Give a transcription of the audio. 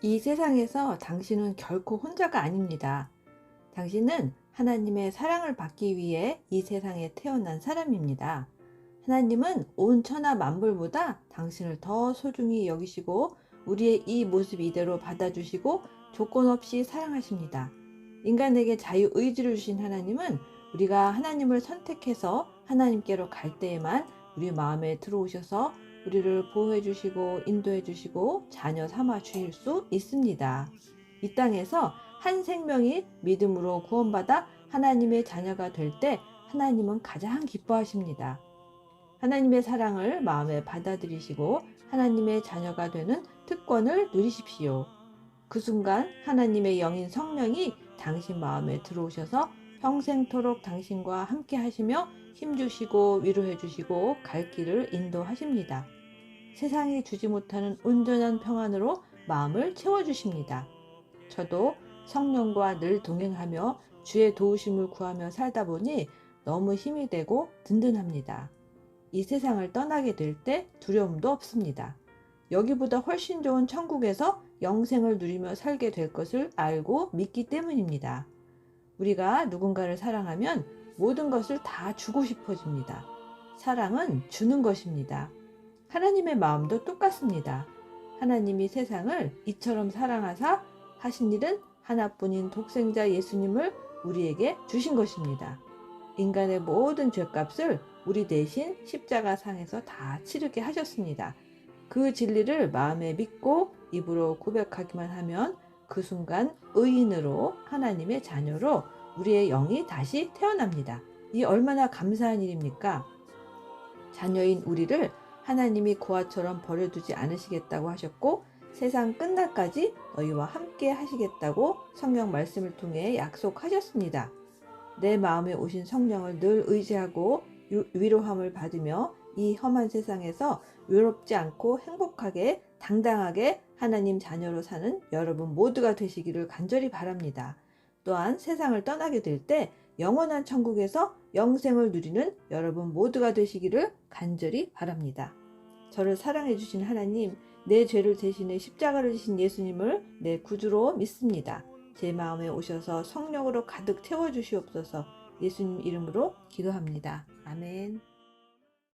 이 세상에서 당신은 결코 혼자가 아닙니다. 당신은 하나님의 사랑을 받기 위해 이 세상에 태어난 사람입니다. 하나님은 온 천하 만물보다 당신을 더 소중히 여기시고 우리의 이 모습 이대로 받아주시고 조건 없이 사랑하십니다. 인간에게 자유 의지를 주신 하나님은 우리가 하나님을 선택해서 하나님께로 갈 때에만 우리 마음에 들어오셔서 우리를 보호해 주시고 인도해 주시고 자녀 삼아 주실 수 있습니다. 이 땅에서 한 생명이 믿음으로 구원받아 하나님의 자녀가 될 때 하나님은 가장 기뻐하십니다. 하나님의 사랑을 마음에 받아들이시고 하나님의 자녀가 되는 특권을 누리십시오. 그 순간 하나님의 영인 성령이 당신 마음에 들어오셔서 평생토록 당신과 함께 하시며 힘주시고 위로해 주시고 갈 길을 인도하십니다. 세상이 주지 못하는 온전한 평안으로 마음을 채워주십니다. 저도 성령과 늘 동행하며 주의 도우심을 구하며 살다 보니 너무 힘이 되고 든든합니다. 이 세상을 떠나게 될 때 두려움도 없습니다. 여기보다 훨씬 좋은 천국에서 영생을 누리며 살게 될 것을 알고 믿기 때문입니다. 우리가 누군가를 사랑하면 모든 것을 다 주고 싶어집니다. 사랑은 주는 것입니다. 하나님의 마음도 똑같습니다. 하나님이 세상을 이처럼 사랑하사 하신 일은 하나뿐인 독생자 예수님을 우리에게 주신 것입니다. 인간의 모든 죄값을 우리 대신 십자가 상에서 다 치르게 하셨습니다. 그 진리를 마음에 믿고 입으로 고백하기만 하면 그 순간 의인으로 하나님의 자녀로 우리의 영이 다시 태어납니다. 이 얼마나 감사한 일입니까? 자녀인 우리를 하나님이 고아처럼 버려두지 않으시겠다고 하셨고 세상 끝날까지 너희와 함께 하시겠다고 성경 말씀을 통해 약속하셨습니다. 내 마음에 오신 성령을 늘 의지하고 유- 위로함을 받으며 이 험한 세상에서 외롭지 않고 행복하게 당당하게 하나님 자녀로 사는 여러분 모두가 되시기를 간절히 바랍니다. 또한 세상을 떠나게 될 때 영원한 천국에서 영생을 누리는 여러분 모두가 되시기를 간절히 바랍니다. 저를 사랑해 주신 하나님, 내 죄를 대신해 십자가를 지신 예수님을 내 구주로 믿습니다. 제 마음에 오셔서 성령으로 가득 채워 주시옵소서. 예수님 이름으로 기도합니다. 아멘.